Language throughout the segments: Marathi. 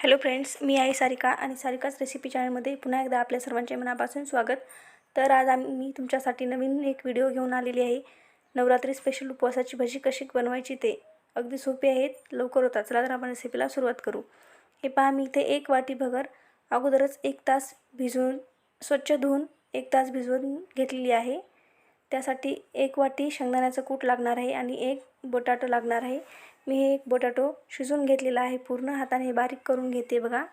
हॅलो फ्रेंड्स मी आहे सारिका आणि सारिकाच रेसिपी चॅनलमध्ये पुन्हा एकदा आपल्या सर्वांचे मनापासून स्वागत. तर आज आम्ही मी तुमच्यासाठी नवीन एक व्हिडिओ घेऊन आलेली आहे. नवरात्री स्पेशल उपवासाची भजी कशी बनवायची ते अगदी सोपी आहेत लवकर होतात. चला तर आपण रेसिपीला सुरुवात करू. हे पहा मी इथे एक वाटी भगर अगोदरच एक तास भिजवून स्वच्छ धुवून एक तास भिजवून घेतलेली आहे. त्यासाठी एक वाटी शेंगदाण्याचं कूट लागणार आहे आणि एक बटाटं लागणार आहे. मी हे एक बटाटो शिजून घेतलेला आहे. पूर्ण हाताने बारीक करून घेते बघा.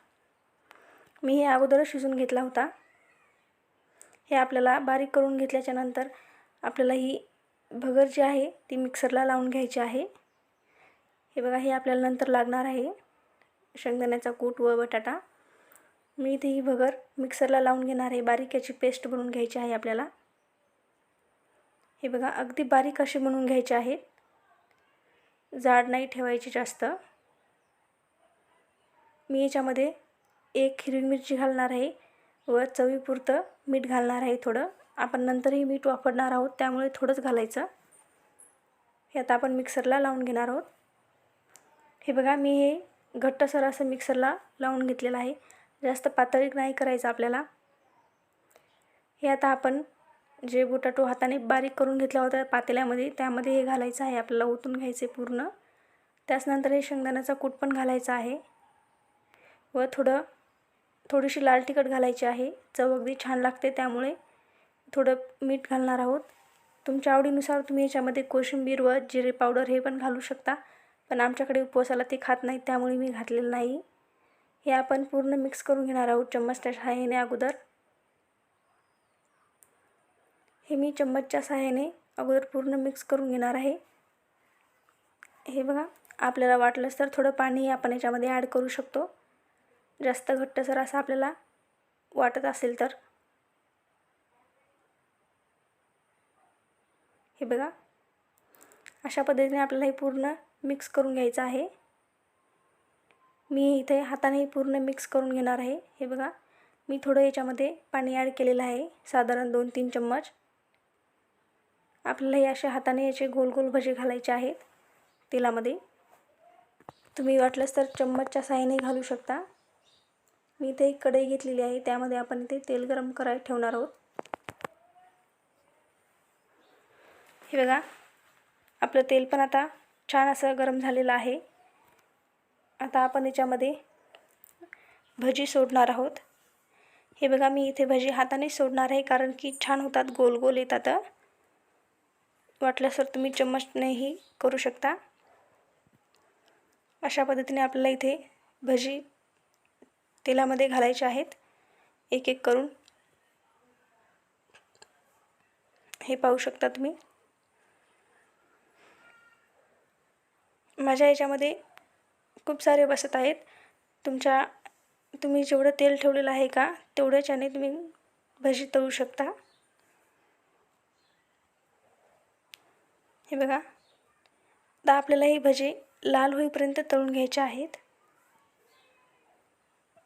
मी हे अगोदरच शिजून घेतला होता. हे आपल्याला बारीक करून घेतल्याच्यानंतर आपल्याला ही भगर जी आहे ती मिक्सरला लावून घ्यायची आहे. हे बघा हे आपल्याला नंतर लागणार आहे. शेंगदाण्याचा कूट व बटाटा. मी इथे ही भगर मिक्सरला लावून घेणार आहे. बारीक याची पेस्ट बनवून घ्यायची आहे आपल्याला. हे बघा अगदी बारीक अशी बनवून घ्यायची आहेत जाड नाही ठेवायची जास्त. मी याच्यामध्ये एक हिरवी मिरची घालणार आहे व चवीपुरतं मीठ घालणार आहे थोडं. आपण नंतरही मीठ वापरणार आहोत त्यामुळे थोडंच घालायचं. हे आता आपण मिक्सरला लावून घेणार आहोत. हे बघा मी हे घट्टसर असं मिक्सरला लावून घेतलेलं आहे. जास्त पातळी नाही करायचं आपल्याला. हे आता आपण जे बटाटो हाताने बारीक करून घेतला होता पातेल्यामध्ये त्यामध्ये हे घालायचं आहे. आपल्याला ओतून घ्यायचे पूर्ण. त्याचनंतर हे शेंगदाण्याचा कूट पण घालायचा आहे. व थोडं थोडीशी लाल तिखट घालायची आहे. चव अगदी छान लागते त्यामुळे थोडं मीठ घालणार आहोत. तुमच्या आवडीनुसार तुम्ही याच्यामध्ये कोशिंबीर व जिरे पावडर हे पण घालू शकता. पण आमच्याकडे उपवासाला ते खात नाही त्यामुळे मी घातलेलं नाही. हे आपण पूर्ण मिक्स करून घेणार आहोत. चम्मच त्या सहाय्याने अगोदर. हे मी चम्मचच्या सहाय्याने अगोदर पूर्ण मिक्स करून घेणार आहे. हे बघा आपल्याला वाटलंच तर थोडं पाणी आपण याच्यामध्ये ॲड करू शकतो. जास्त घट्टसर असं आपल्याला वाटत असेल तर. हे बघा अशा पद्धतीने आपल्याला हे पूर्ण मिक्स करून घ्यायचं आहे. मी इथे हाताने पूर्ण मिक्स करून घेणार आहे. हे बघा मी थोडं याच्यामध्ये पाणी ॲड केलेलं आहे. साधारण दोन तीन चम्मच. आपल्यालाही अशा हाताने याचे गोल गोल भजे घालायचे आहेत. तेलामध्ये. तुम्ही वाटलंच तर चम्मचच्या साहाय्याने घालू शकता. मी इथे एक कढई घेतलेली आहे. त्यामध्ये आपण इथे तेल गरम करायला ठेवणार आहोत. हे बघा. आपलं तेल पण आता छान असं गरम झालेलं आहे. आता आपण याच्यामध्ये भजी सोडणार आहोत. हे बघा मी इथे भजी हाताने सोडणार आहे कारण की छान होतात गोल गोल येतात. वाटल्यास तर तुम्ही चम्मचनेही करू शकता. अशा पद्धतीने आपल्याला इथे भजी तेलामध्ये घालायचे आहेत. एक एक करून. हे पाहू शकता तुम्ही. माझ्या याच्यामध्ये खूप सारे बसत आहेत. तुमच्या तुम्ही जेवढं तेल ठेवलेलं आहे का तेवढ्याच्याने तुम्ही भजी तळू शकता. हे बघा. आता आपल्याला हे भजे लाल होईपर्यंत तळून घ्यायचे आहेत.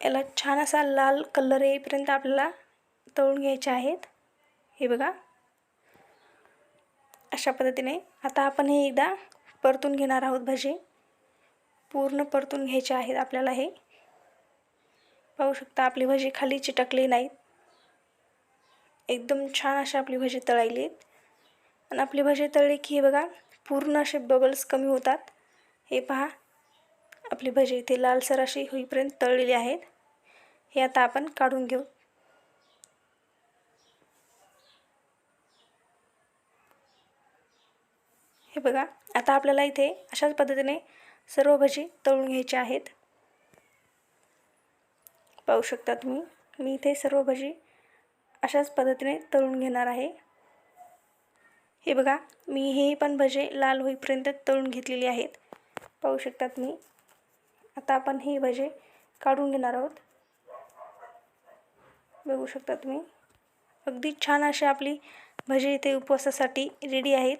याला छान असा लाल कलर येईपर्यंत आपल्याला तळून घ्यायचे आहेत. हे बघा. अशा पद्धतीने आता आपण हे एकदा परतून घेणार आहोत भजे. पूर्ण परतून घ्यायचे आहेत आपल्याला हे. पाहू शकता आपली भजी खाली चिटकली नाहीत. एकदम छान अशी आपली भजी तळायली आहेत. आणि आपली भाजी तळली की हे बघा पूर्ण असे बबल्स कमी होतात. हे पहा आपली भजी इथे लालसर अशी होईपर्यंत तळलेली आहेत. हे आता आपण काढून घेऊ. हे बघा आता आपल्याला इथे अशाच पद्धतीने सर्व भजी तळून घ्यायचे आहेत. पाहू शकता तुम्ही मी इथे सर्व भजी अशाच पद्धतीने तळून घेणार आहे. हे बघा मी हे पण भजे लाल होईपर्यंत तळून घेतलेली आहेत. पाहू शकतात मी आता आपण हे भजे काढून घेणार आहोत. बघू शकता तुम्ही. अगदी छान अशी आपली भजे इथे उपवासासाठी रेडी आहेत.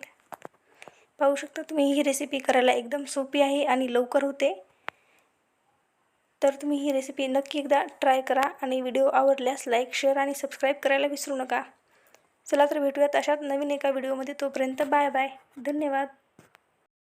पाहू शकता तुम्ही ही रेसिपी करायला एकदम सोपी आहे आणि लवकर होते. तर तुम्ही ही रेसिपी नक्की एकदा ट्राय करा आणि व्हिडिओ आवडल्यास लाईक शेअर आणि सबस्क्राईब करायला विसरू नका. चला तर भेटूयात अशात नवीन एका व्हिडिओमध्ये. तोपर्यंत बाय बाय. धन्यवाद.